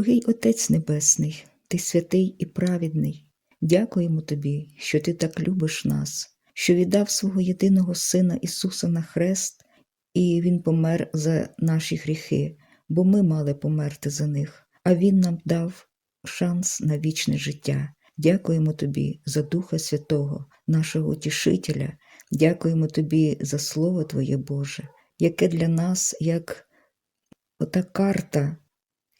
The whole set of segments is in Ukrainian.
Дорогий Отець Небесний, Ти святий і праведний. Дякуємо Тобі, що Ти так любиш нас, що віддав свого єдиного Сина Ісуса на хрест, і Він помер за наші гріхи, бо ми мали померти за них, а Він нам дав шанс на вічне життя. Дякуємо Тобі за Духа Святого, нашого Утішителя. Дякуємо Тобі за Слово Твоє Боже, яке для нас як ота карта,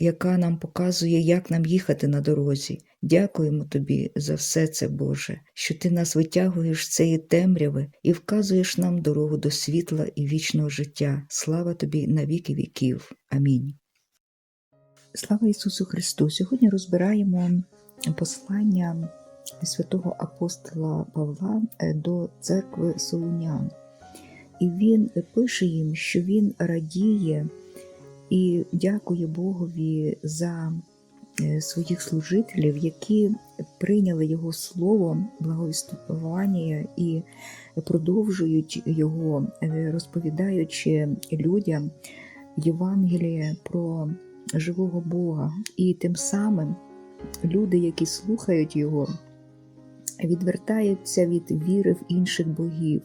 яка нам показує, як нам їхати на дорозі. Дякуємо Тобі за все це, Боже, що Ти нас витягуєш з цієї темряви і вказуєш нам дорогу до світла і вічного життя. Слава Тобі на віки віків. Амінь. Слава Ісусу Христу! Сьогодні розбираємо послання святого апостола Павла е, до церкви Солунян. І він пише їм, що він радіє і дякує Богові за е, своїх служителів, які прийняли Його слово, благовістування і продовжують його, е, розповідаючи людям Євангеліє про живого Бога. І тим самим люди, які слухають Його, відвертаються від віри в інших богів,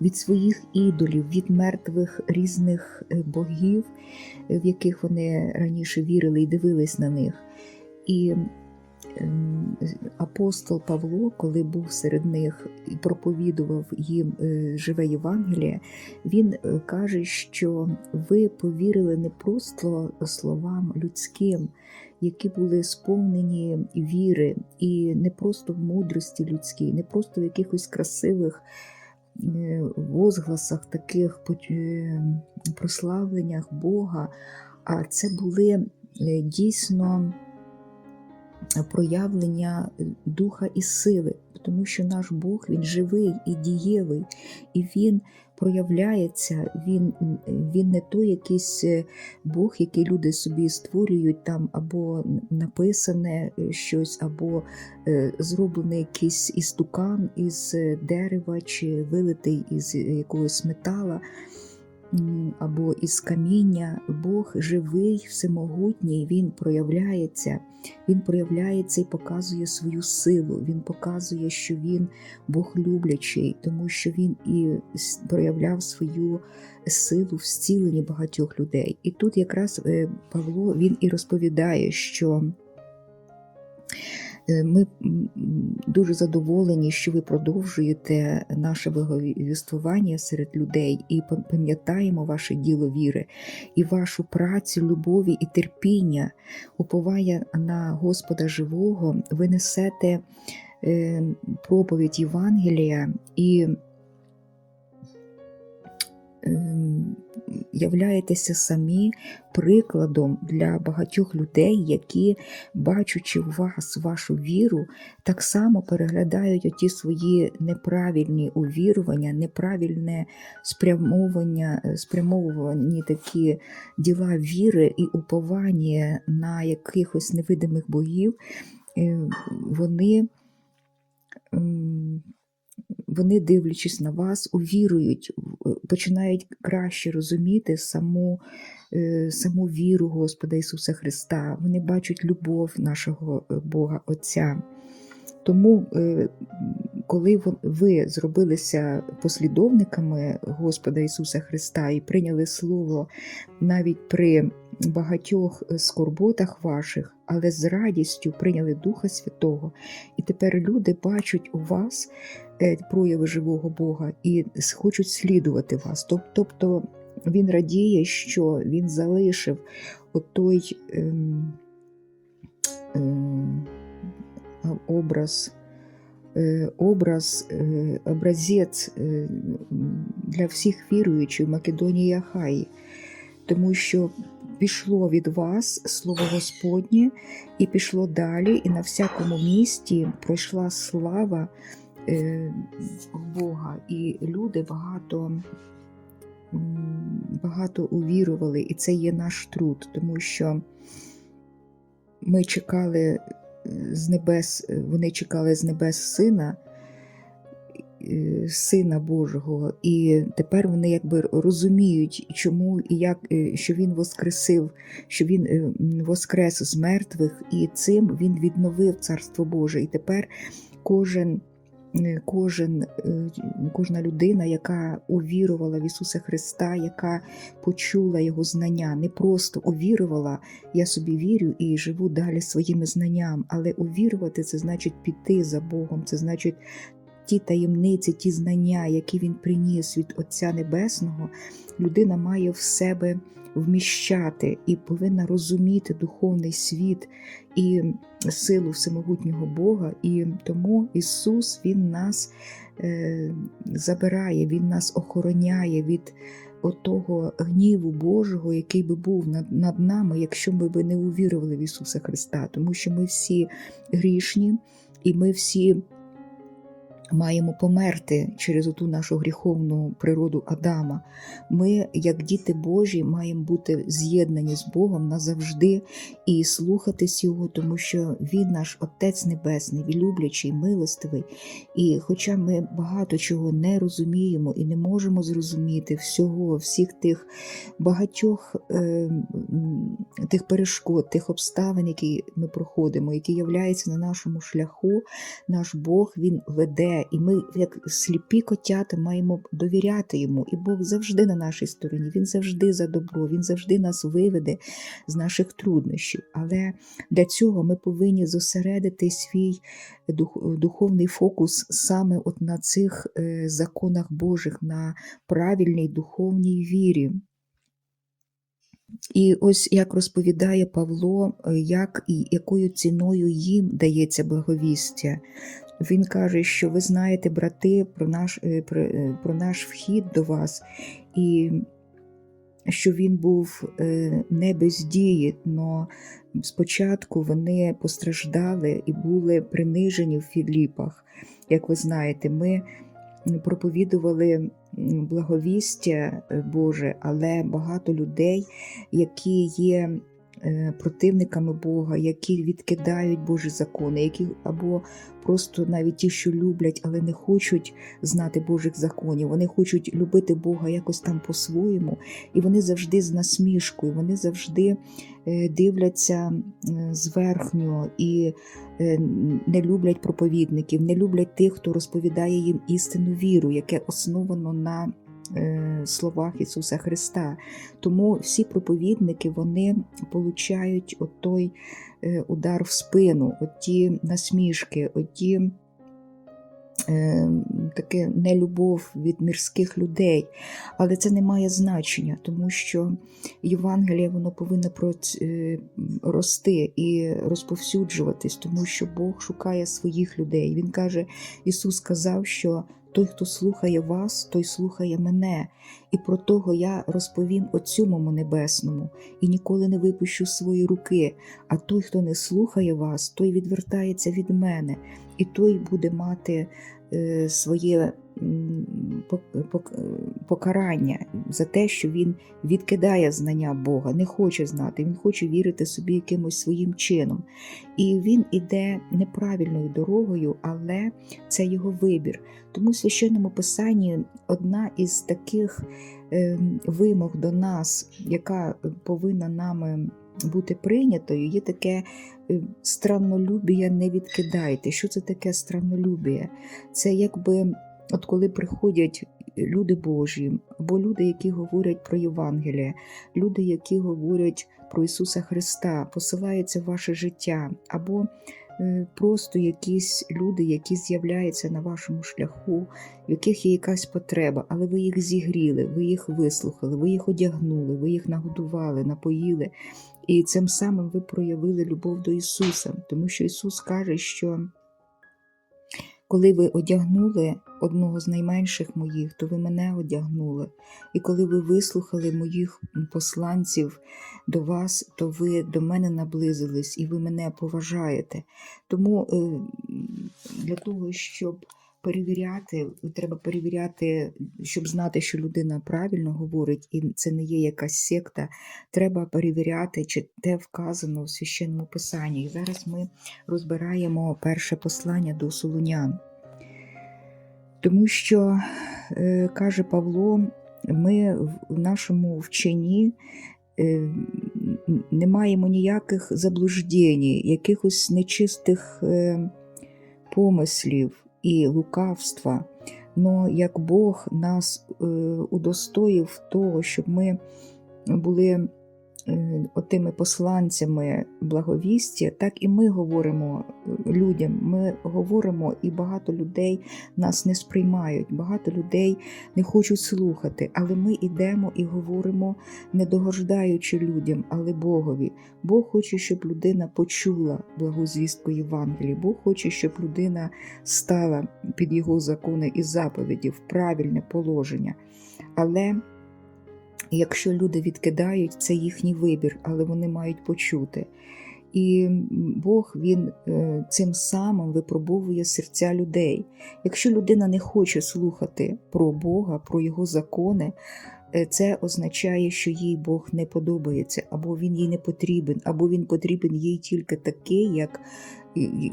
від своїх ідолів, від мертвих різних е, богів, е, в яких вони раніше вірили і дивились на них. І ем, апостол Павло, коли був серед них і проповідував їм е, живе Євангеліє, він каже, що ви повірили не просто словам людським, які були сповнені віри, і не просто в мудрості людській, не просто в якихось красивих е, возгласах, таких е, прославленнях Бога, а це були е, дійсно проявлення духа і сили, тому що наш Бог він живий і дієвий, і Він проявляється, він, він не той якийсь Бог, який люди собі створюють там, або написане щось, або е, зроблений якийсь істукан із дерева, чи вилитий із якогось метала. Або із каміння Бог живий, всемогутній, Він проявляється, Він проявляється і показує свою силу. Він показує, що він Бог люблячий, тому що він і проявляв свою силу в зціленні багатьох людей. І тут якраз е, Павло він і розповідає, що ми дуже задоволені, що ви продовжуєте наше благовіствування серед людей і пам'ятаємо ваше діло віри. І вашу працю, любові і терпіння, уповає на Господа живого, ви несете е, проповідь Євангелія і являєтеся самі прикладом для багатьох людей, які, бачачи в вас вашу віру, так само переглядають оті свої неправильні увірування, неправильне спрямовування, е, спрямовувані такі діла віри і уповання на якихось невидимих богів, е, вони. Вони, дивлячись на вас, увірують, починають краще розуміти саму, е, саму віру Господа Ісуса Христа. Вони бачать любов нашого е, Бога Отця. Тому, е, коли ви зробилися послідовниками Господа Ісуса Христа і прийняли Слово навіть при багатьох е, скорботах ваших, але з радістю прийняли Духа Святого, і тепер люди бачать у вас е, прояви живого Бога і хочуть слідувати вас. Тобто він радіє, що він залишив отой ем, ем, образ. е, Образ, е, образець е, для всіх віруючих в Македонії Ахаї, тому що пішло від вас слово Господнє, і пішло далі, і на всякому місті пройшла слава е, Бога, і люди багато, багато увірували, і це є наш труд, тому що ми чекали е, з небес, е, вони чекали з небес сина, Сина Божого, і тепер вони якби розуміють, чому і як що він воскресив, що він воскрес з мертвих, і цим він відновив Царство Боже. І тепер кожен. Е, Кожен, е, кожна людина, яка увірувала в Ісуса Христа, яка почула Його знання, не просто увірувала, я собі вірю і живу далі своїми знанням, але увірувати це значить піти за Богом, це значить ті таємниці, ті знання, які Він приніс від Отця Небесного, людина має в себе вміщати і повинна розуміти духовний світ і силу всемогутнього Бога. І тому Ісус Він нас е, забирає, Він нас охороняє від отого гніву Божого, який би був над, над нами, якщо ми би не увірували в Ісуса Христа, тому що ми всі грішні і ми всі. Маємо померти через оту нашу гріховну природу Адама. Ми, як діти Божі, маємо бути з'єднані з Богом назавжди і слухатись Його, тому що Він наш Отець Небесний, люблячий, милостивий. І хоча ми багато чого не розуміємо і не можемо зрозуміти всього, всіх тих багатьох е, тих перешкод, тих обставин, які ми проходимо, які являються на нашому шляху, наш Бог Він веде, і ми, як сліпі котята, маємо довіряти йому. І Бог завжди на нашій стороні, Він завжди за добро, Він завжди нас виведе з наших труднощів. Але для цього ми повинні зосередити свій духовний фокус саме от на цих е, законах Божих, на правильній духовній вірі. І ось як розповідає Павло, е, як і якою ціною їм дається благовістя. Він каже, що ви знаєте, брати, про наш, е, про, е, про наш вхід до вас, і що він був е, не без дії, але спочатку вони постраждали і були принижені в Філіпах. Як ви знаєте, ми проповідували благовістя Боже, але багато людей, які є противниками Бога, які відкидають Божі закони, які або просто навіть ті, що люблять, але не хочуть знати Божих законів, вони хочуть любити Бога якось там по-своєму, і вони завжди з насмішкою, вони завжди е, дивляться е, зверхньо і е, не люблять проповідників, не люблять тих, хто розповідає їм істинну віру, яке основано на е, словах Ісуса Христа. Тому всі проповідники вони получають отой е, удар в спину, оті насмішки, оті е, таке нелюбов від мирських людей. Але це не має значення, тому що Євангеліє воно повинно е, рости і розповсюджуватись, тому що Бог шукає своїх людей. Він каже, Ісус сказав, що той, хто слухає вас, той слухає мене. І про того я розповім Отцю моєму небесному, і ніколи не випущу свої руки. А той, хто не слухає вас, той відвертається від мене, і той буде мати своє е, покарання за те, що він відкидає знання Бога, не хоче знати, він хоче вірити собі якимось своїм чином. І він іде неправильною дорогою, але це його вибір. Тому в священному писанні одна із таких е, вимог до нас, яка повинна нами бути прийнятою, є таке е, страннолюбія не відкидайте. Що це таке страннолюбія? Це якби, от коли приходять люди Божі, або люди, які говорять про Євангеліє, люди, які говорять про Ісуса Христа, посилаються в ваше життя, або е, просто якісь люди, які з'являються на вашому шляху, в яких є якась потреба, але ви їх зігріли, ви їх вислухали, ви їх одягнули, ви їх нагодували, напоїли. І цим самим ви проявили любов до Ісуса, тому що Ісус каже, що коли ви одягнули одного з найменших моїх, то ви мене одягнули. І коли ви вислухали моїх посланців до вас, то ви до мене наблизились і ви мене поважаєте. Тому е, для того, щоб перевіряти, треба перевіряти, щоб знати, що людина правильно говорить, і це не є якась секта. Треба перевіряти, чи те вказано в священному писанні. І зараз ми розбираємо перше послання до Солунян. Тому що, е, каже Павло, ми в нашому вченні е, не маємо ніяких заблуждень, якихось нечистих е, помислів і лукавства. Но як Бог нас е, удостоїв того, щоб ми були отими посланцями благовістя, так і ми говоримо е, людям. Ми говоримо, і багато людей нас не сприймають, багато людей не хочуть слухати, але ми йдемо і говоримо, не догождаючи людям, але Богові. Бог хоче, щоб людина почула благу звістку Євангелії. Бог хоче, щоб людина стала під його закони і заповіді в правильне положення. Але якщо люди відкидають, це їхній вибір, але вони мають почути. І Бог він е, цим самим випробовує серця людей. Якщо людина не хоче слухати про Бога, про Його закони, е, це означає, що їй Бог не подобається, або він їй не потрібен, або він потрібен їй тільки такий, як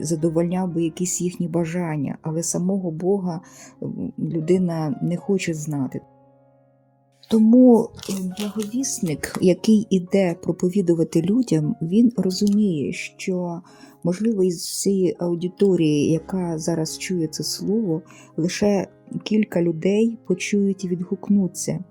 задовольняв би якісь їхні бажання, але самого Бога людина не хоче знати. Тому е, благовісник, який іде проповідувати людям, він розуміє, що можливо із всієї аудиторії, яка зараз чує це слово, лише кілька людей почують відгукнуться.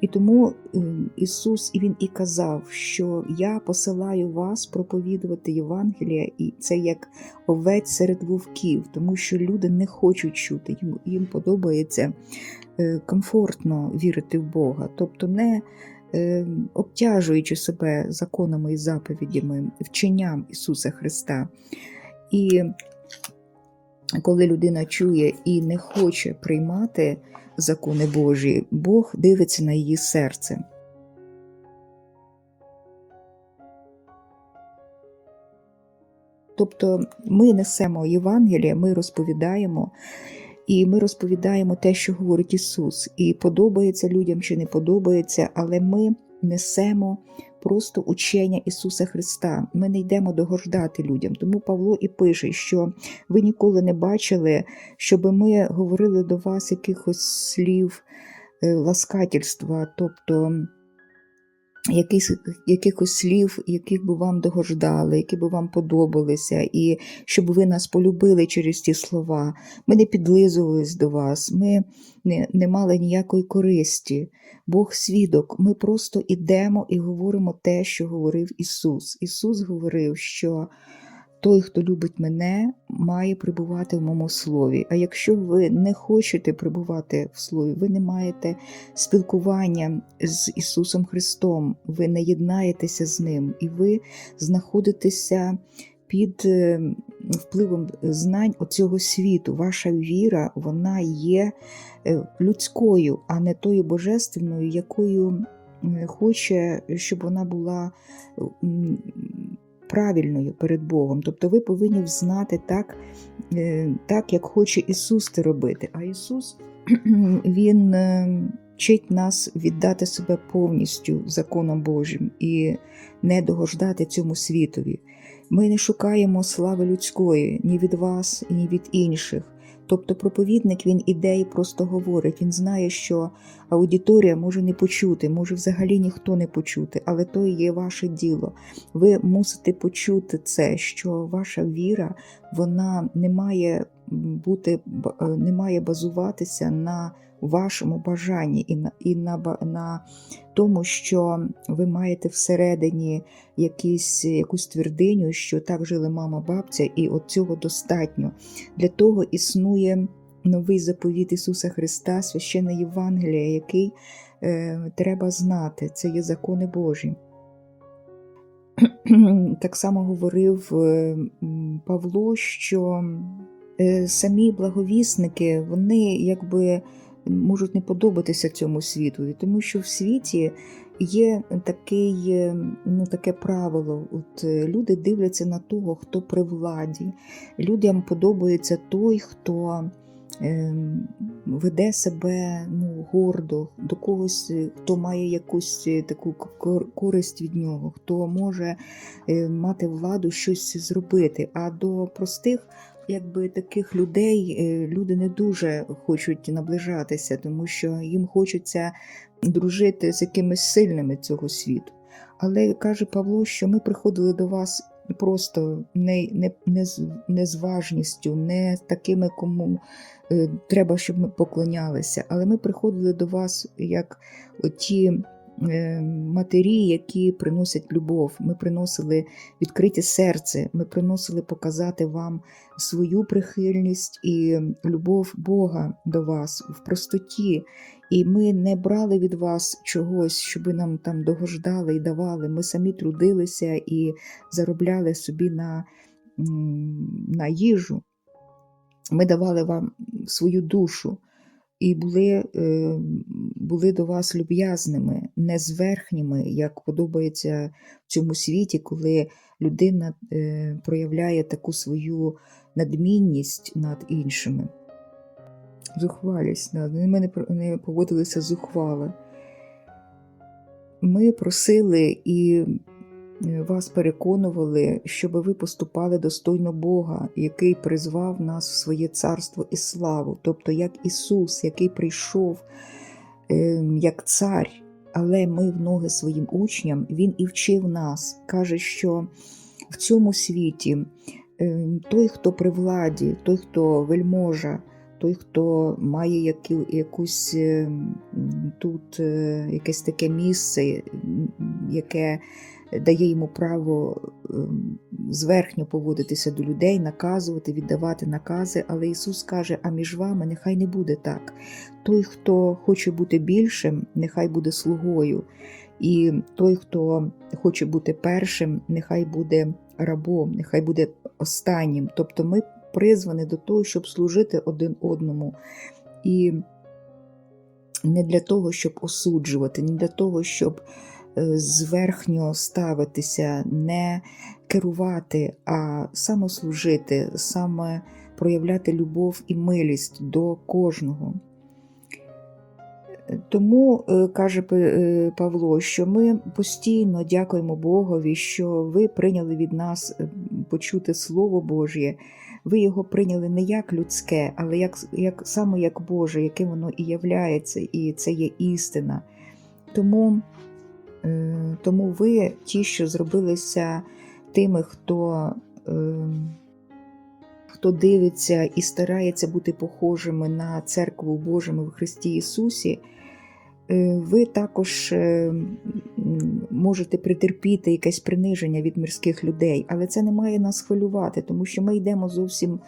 І тому е, Ісус Він і казав, що я посилаю вас проповідувати Євангелія, і це як овець серед вовків, тому що люди не хочуть чути, їм, подобається комфортно вірити в Бога, тобто не е, обтяжуючи себе законами і заповідями, вченням Ісуса Христа. І коли людина чує і не хоче приймати закони Божі, Бог дивиться на її серце. Тобто ми несемо Євангеліє, ми розповідаємо, і ми розповідаємо те, що говорить Ісус. І подобається людям чи не подобається, але ми несемо просто учення Ісуса Христа. Ми не йдемо догождати людям. Тому Павло і пише, що ви ніколи не бачили, щоб ми говорили до вас якихось слів е, ласкательства, тобто якихось, якихось слів, яких би вам догождали, які би вам подобалися, і щоб ви нас полюбили через ті слова. Ми не підлизувались до вас, ми не, не мали ніякої користі. Бог свідок, ми просто ідемо і говоримо те, що говорив Ісус. Ісус говорив, що той, хто любить мене, має прибувати в моєму слові. А якщо ви не хочете прибувати в слові, ви не маєте спілкування з Ісусом Христом, ви не єднаєтеся з Ним, і ви знаходитеся під е, впливом знань оцього світу. Ваша віра вона є е, людською, а не тою божественною, якою е, хоче, щоб вона була правильною перед Богом. Тобто ви повинні знати так, е, так як хоче Ісус це робити. А Ісус Він е, вчить нас віддати себе повністю законам Божим і не догождати цьому світові. Ми не шукаємо слави людської ні від вас, ні від інших. Тобто проповідник він іде і просто говорить. Він знає, що аудиторія може не почути, може взагалі ніхто не почути, але то є ваше діло. Ви мусите почути це, що ваша віра вона не має бути, е, не має базуватися на вашому бажанні і на, і на, на тому, що ви маєте всередині якісь, якусь твердиню, що так жили мама, бабця, і от цього достатньо. Для того існує новий заповіт Ісуса Христа, священна Євангелія, який е, треба знати. Це є закони Божі. Так само говорив е, Павло, що самі благовісники, вони якби можуть не подобатися цьому світу, тому що в світі є такий, е, ну, таке правило. От е, люди дивляться на того, хто при владі. Людям подобається той, хто ем, веде себе ну, гордо, до когось, е, хто має якусь е, таку користь від нього, хто може е, мати владу щось зробити. А до простих якби таких людей е, люди не дуже хочуть наближатися, тому що їм хочеться дружити з якимись сильними цього світу. Але каже Павло, що ми приходили до вас просто не, не, не, не з важністю, не такими, кому е, треба, щоб ми поклонялися. Але ми приходили до вас як ті матері, які приносять любов. Ми приносили відкрите серце, ми приносили показати вам свою прихильність і любов Бога до вас в простоті. І ми не брали від вас чогось, щоб ви нам там догождали і давали. Ми самі трудилися і заробляли собі на, на їжу. Ми давали вам свою душу і були, е, були до вас люб'язними, не зверхніми, як подобається в цьому світі, коли людина е, проявляє таку свою надмінність над іншими. Зухвалість, ми не, поводилися зухвало. Ми просили і вас переконували, щоб ви поступали достойно Бога, який призвав нас в своє царство і славу, тобто як Ісус, який прийшов е, як цар, але ми в ноги своїм учням, Він і вчив нас. Каже, що в цьому світі е, той, хто при владі, той, хто вельможа, той, хто має яку, якусь е, тут е, якесь таке місце, яке дає йому право ем, зверхньо поводитися до людей, наказувати, віддавати накази. Але Ісус каже: а між вами нехай не буде так. Той, хто хоче бути більшим, нехай буде слугою. І той, хто хоче бути першим, нехай буде рабом, нехай буде останнім. Тобто ми призвані до того, щоб служити один одному. І не для того, щоб осуджувати, не для того, щоб зверхньо ставитися, не керувати, а саме служити, саме проявляти любов і милість до кожного. Тому е, каже е, Павло, що ми постійно дякуємо Богові, що ви прийняли від нас е, почути Слово Божє. Ви його прийняли не як людське, але як, як саме як Боже, яким воно і являється, і це є істина. Тому, е, тому ви ті, що зробилися тими, хто, е, хто дивиться і старається бути похожими на церкву Божому в Христі Ісусі, е, ви також е, можете притерпіти якесь приниження від мирських людей, але це не має нас хвилювати, тому що ми йдемо зовсім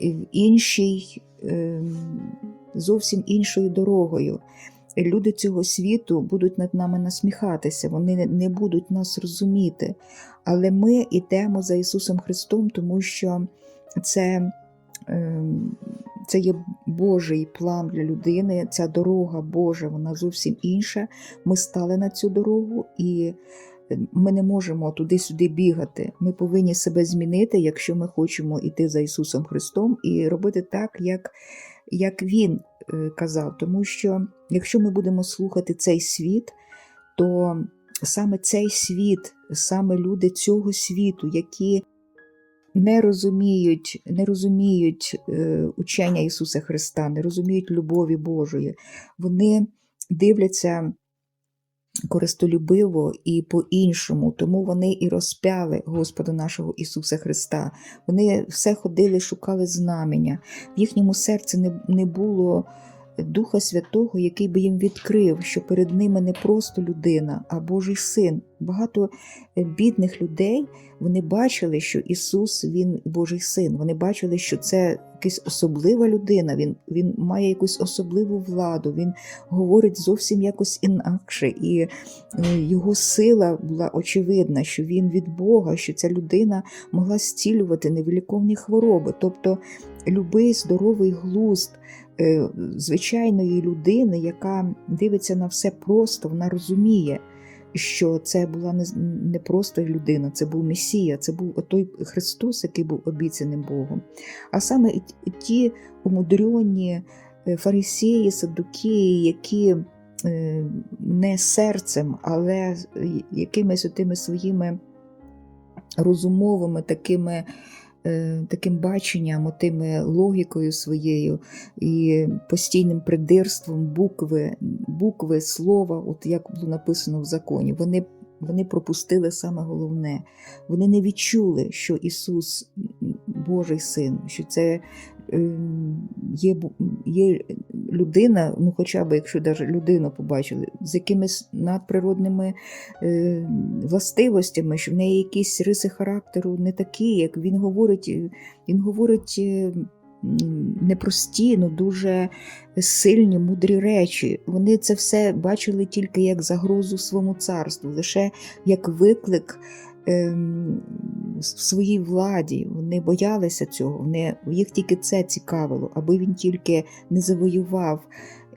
в іншій, е, зовсім іншою дорогою. Люди цього світу будуть над нами насміхатися, вони не- будуть нас розуміти. Але ми йдемо за Ісусом Христом, тому що це, ем, це є Божий план для людини, ця дорога Божа, вона зовсім інша. Ми стали на цю дорогу і ми не можемо туди-сюди бігати. Ми повинні себе змінити, якщо ми хочемо йти за Ісусом Христом і робити так, як, як Він е, казав. Тому що якщо ми будемо слухати цей світ, то саме цей світ, саме люди цього світу, які не розуміють, не розуміють е, учення Ісуса Христа, не розуміють любові Божої, вони дивляться користолюбиво і по-іншому, тому вони і розпяли Господа нашого Ісуса Христа. Вони все ходили, шукали знамення. В їхньому серці не, не було Духа Святого, який би їм відкрив, що перед ними не просто людина, а Божий син. Багато е, бідних людей вони бачили, що Ісус Він Божий син. Вони бачили, що це якась особлива людина, він, він має якусь особливу владу, він говорить зовсім якось інакше, і е, його сила була очевидна, що він від Бога, що ця людина могла зцілювати невиліковні хвороби. Тобто любий здоровий глузд звичайної людини, яка дивиться на все просто, вона розуміє, що це була не, просто людина, це був Месія, це був той Христос, який був обіцяним Богом. А саме ті- умудрені е, фарисеї, садукеї, які е, не серцем, але якимись тими своїми розумовими такими е, таким баченням, отими логікою своєю і постійним придирством букви, букви, слова, от як було написано в законі. Вони вони пропустили саме головне. Вони не відчули, що Ісус Божий син, що це є, є людина, ну хоча б якщо навіть людину побачили, з якимись надприродними е, властивостями, що в неї якісь риси характеру не такі, як він говорить, е, він говорить. е, Непрості, ну дуже сильні, мудрі речі. Вони це все бачили тільки як загрозу своєму царству, лише як виклик ем, в своїй владі. Вони боялися цього. Вони, їх тільки це цікавило, аби він тільки не завоював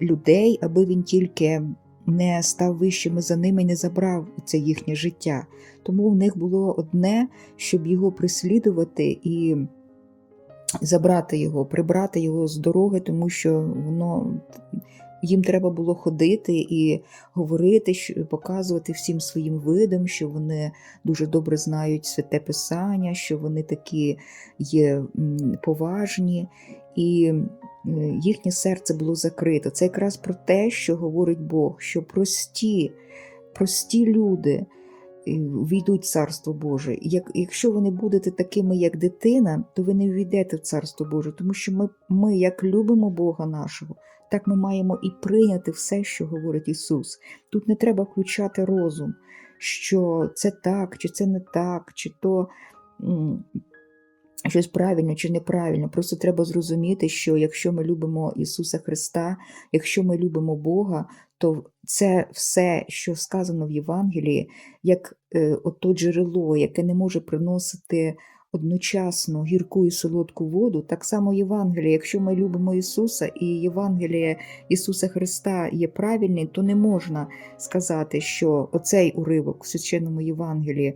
людей, аби він тільки не став вищими за ними і не забрав це їхнє життя. Тому в них було одне, щоб його прислідувати і забрати його, прибрати його з дороги, тому що воно. Їм треба було ходити і говорити, показувати всім своїм видом, що вони дуже добре знають святе писання, що вони такі є поважні, і е, їхнє серце було закрито. Це якраз про те, що говорить Бог, що прості, прості люди війдуть в Царство Боже. Як, якщо ви не будете такими, як дитина, то ви не війдете в Царство Боже, тому що ми, ми як любимо Бога нашого, так ми маємо і прийняти все, що говорить Ісус. Тут не треба включати розум, що це так, чи це не так, чи то щось правильно чи неправильно. Просто треба зрозуміти, що якщо ми любимо Ісуса Христа, якщо ми любимо Бога, то це все, що сказано в Євангелії, як е, ото джерело, яке не може приносити одночасно гірку і солодку воду, так само Євангеліє. Якщо ми любимо Ісуса і Євангеліє Ісуса Христа є правильний, то не можна сказати, що оцей уривок в священному Євангелії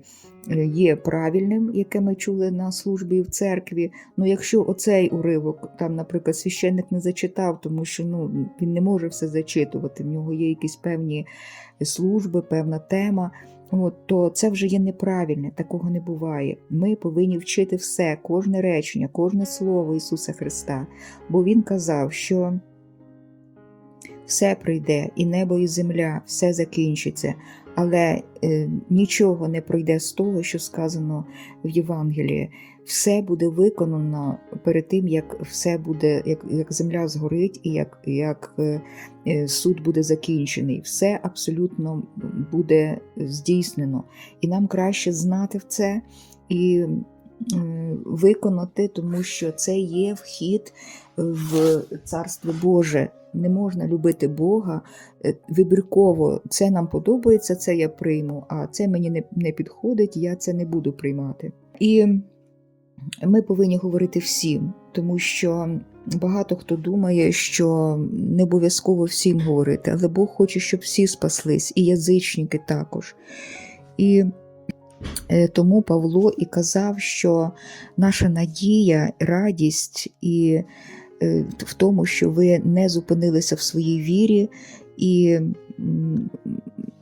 е, є правильним, яке ми чули на службі в церкві. Ну, якщо оцей уривок, там, наприклад, священник не зачитав, тому що ну, він не може все зачитувати, в нього є якісь певні служби, певна тема. От, то це вже є неправильне, такого не буває. Ми повинні вчити все, кожне речення, кожне слово Ісуса Христа. Бо Він казав, що все прийде, і небо, і земля, все закінчиться, але е, нічого не пройде з того, що сказано в Євангелії. Все буде виконано перед тим, як все буде, як, як земля згорить, і як, як е, е, суд буде закінчений. Все абсолютно буде здійснено. І нам краще знати в це і виконати, тому що це є вхід в Царство Боже. Не можна любити Бога е, вибірково. Це нам подобається, це я прийму, а це мені не, не підходить, я це не буду приймати. І ми повинні говорити всім, тому що багато хто думає, що не обов'язково всім говорити, але Бог хоче, щоб всі спаслись, і язичники також. І е, тому Павло і казав, що наша надія, радість і е, в тому, що ви не зупинилися в своїй вірі, і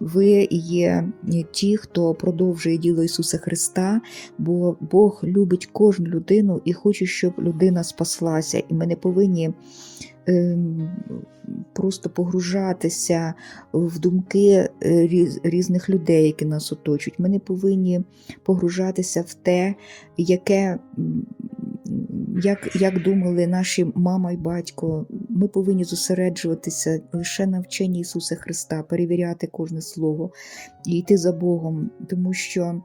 ви є ті, хто продовжує діло Ісуса Христа, бо Бог любить кожну людину і хоче, щоб людина спаслася. І ми не повинні ем, просто погружатися в думки е, різ- різних людей, які нас оточують. Ми не повинні погружатися в те, яке. Як, як думали наші мама і батько, ми повинні зосереджуватися лише на вченні Ісуса Христа, перевіряти кожне слово і йти за Богом, тому що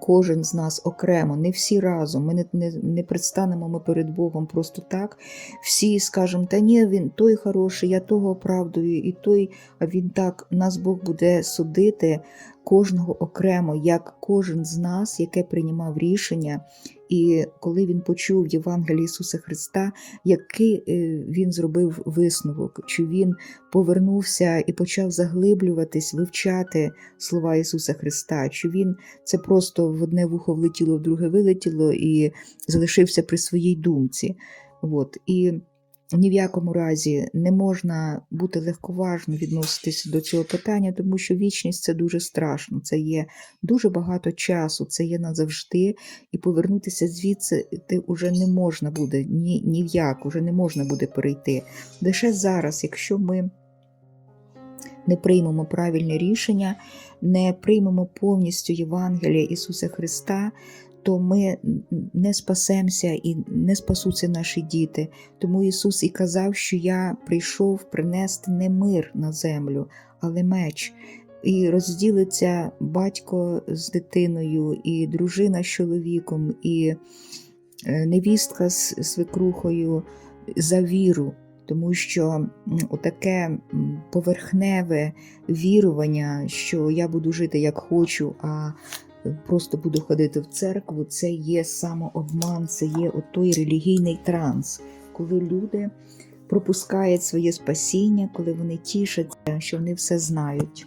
кожен з нас окремо, не всі разом. Ми не, не, не предстанемо ми перед Богом просто так. Всі скажемо, та ні, він той хороший, я того оправдую, і той, а він так. Нас Бог буде судити кожного окремо, як кожен з нас, яке приймав рішення. І коли він почув Євангеліє Ісуса Христа, який е, він зробив висновок, чи він повернувся і почав заглиблюватись, вивчати слова Ісуса Христа, чи він це просто в одне вухо влетіло, в друге вилетіло і залишився при своїй думці. От. І ні в якому разі не можна бути легковажно відноситися до цього питання, тому що вічність це дуже страшно. Це є дуже багато часу, це є назавжди, і повернутися звідси ти вже не можна буде ні, ні в як, уже не можна буде перейти. Лише зараз, якщо ми не приймемо правильне рішення, не приймемо повністю Євангелія Ісуса Христа, то ми не спасемося і не спасуться наші діти. Тому Ісус і казав, що я прийшов принести не мир на землю, але меч. І розділиться батько з дитиною, і дружина з чоловіком, і е, невістка з свекрухою за віру. Тому що м, поверхневе вірування, що я буду жити як хочу, а просто буду ходити в церкву, це є самообман, це є той релігійний транс, коли люди пропускають своє спасіння, коли вони тішаться, що вони все знають.